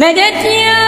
那个姐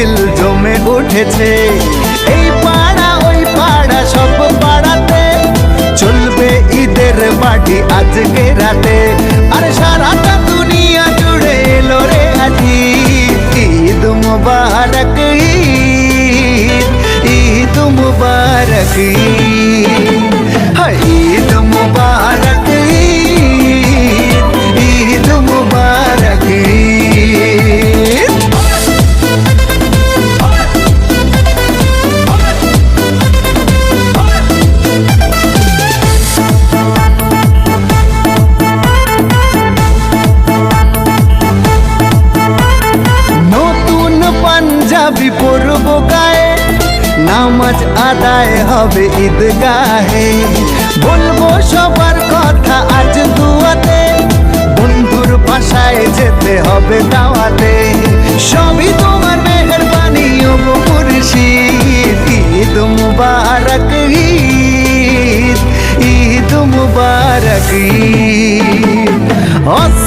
মেহফিল জমে উঠেছে। এই পাড়া, ওই পাড়া, সব পাড়াতে চলবে ঈদের মাটি আজকে রাতে। আর সারাটা দুনিয়া জুড়ে এলো রে আজি ঈদ মুবারক, ঈদ ঈদ মুবারক, ঈদ। নামাজ আদায় হবে ঈদগাহে। বলব সবার কথা আজ দুয়াতে, বন্ধুর বাসায় যেতে হবে দাওয়াতে। সবই তোমার মেহরবানি, ও ঈদ মুবারক, ঈদ ঈদ মুবারক, ঈদ।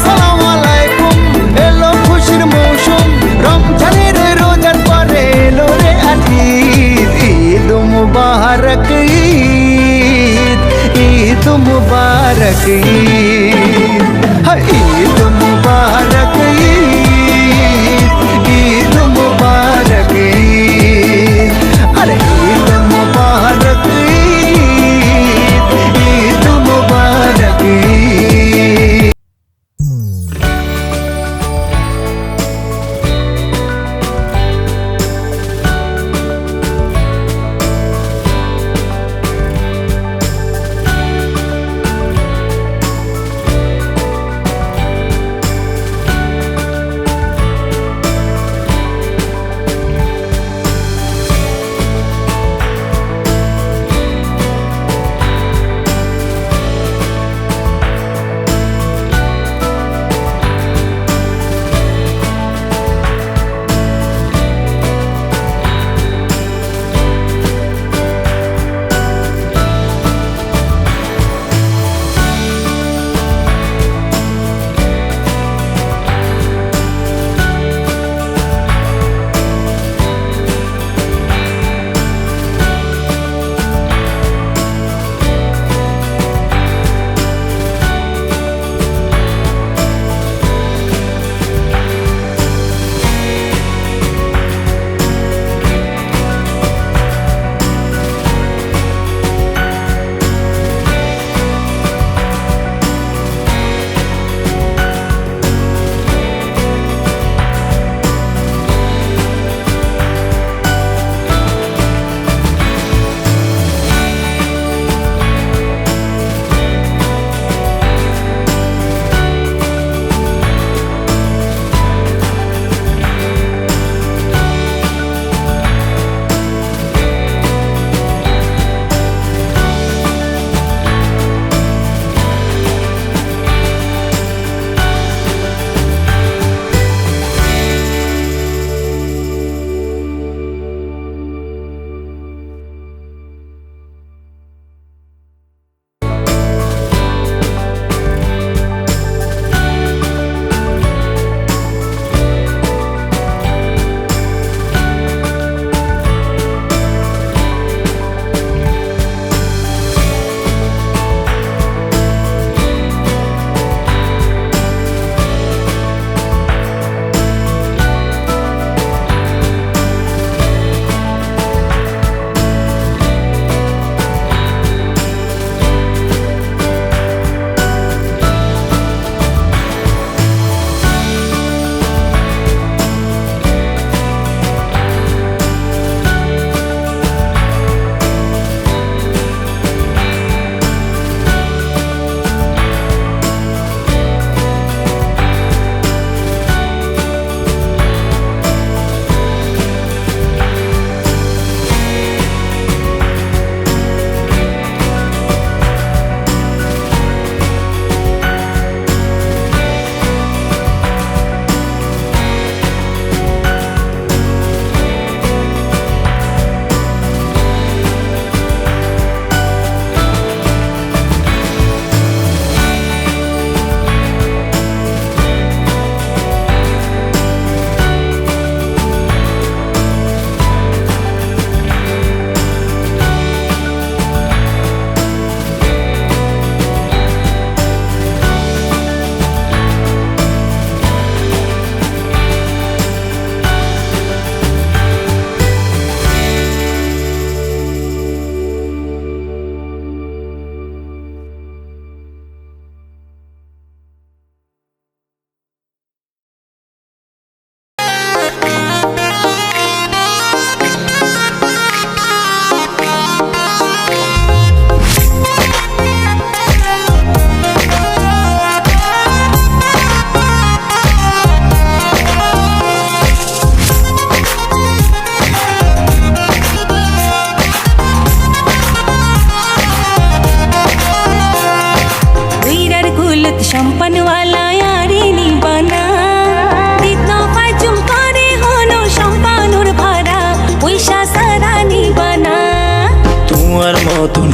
মুবারক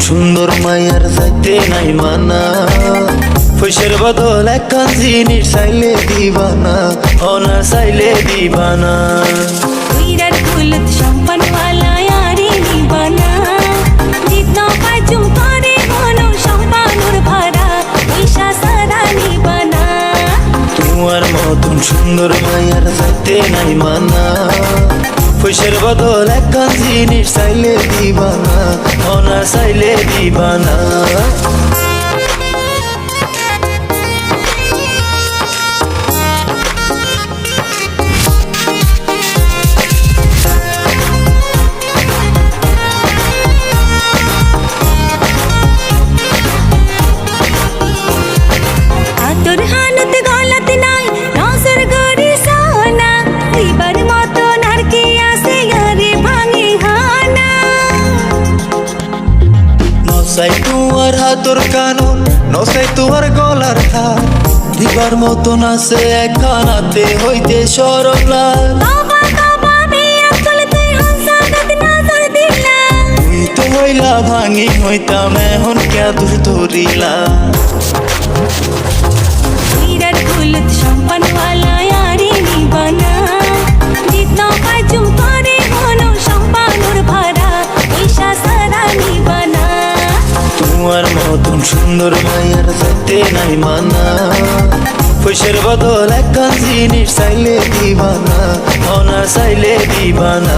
সুন্দর মায়ার যাইতে নাই মানা। পয়সার বদল একখান জিনিস চাইলে দিবানা অনা চাইলে দিবানা। কুলত তোমার মতন সুন্দর মায়ার যাইতে নাই মানা। পয়সার বদল একখান জিনিস চাইলে দিবানা অনা চাইলে দিবানা তোর কানুন নসে তোমার গলার ধার দিবার মতো না সে কানাতে হইতে সরলা। হইলা ভাঙি হইতাম এখন কে দূর ধরিলা তোমার মতন সুন্দর মায়ের যাইতে নাই মানা। পয়সার বদল একখান জিনিস চাইলে দিবানা, অনার চাইলে দিবানা।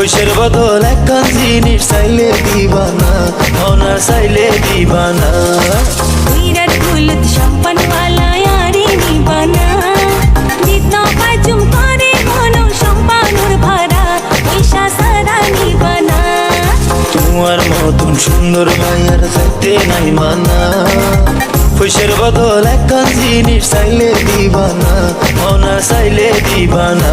খুশের বদল একখান জিনিস চাইলে দিবানা অনার চাইলে দিবানা। বিরাট ফুলত সম্পনওয়ালা তোমার মতন সুন্দর মায়ার যাইতে নাই মানা। খুশের বদল একখান জিনিস চাইলে দিবানা অনার চাইলে দিবানা।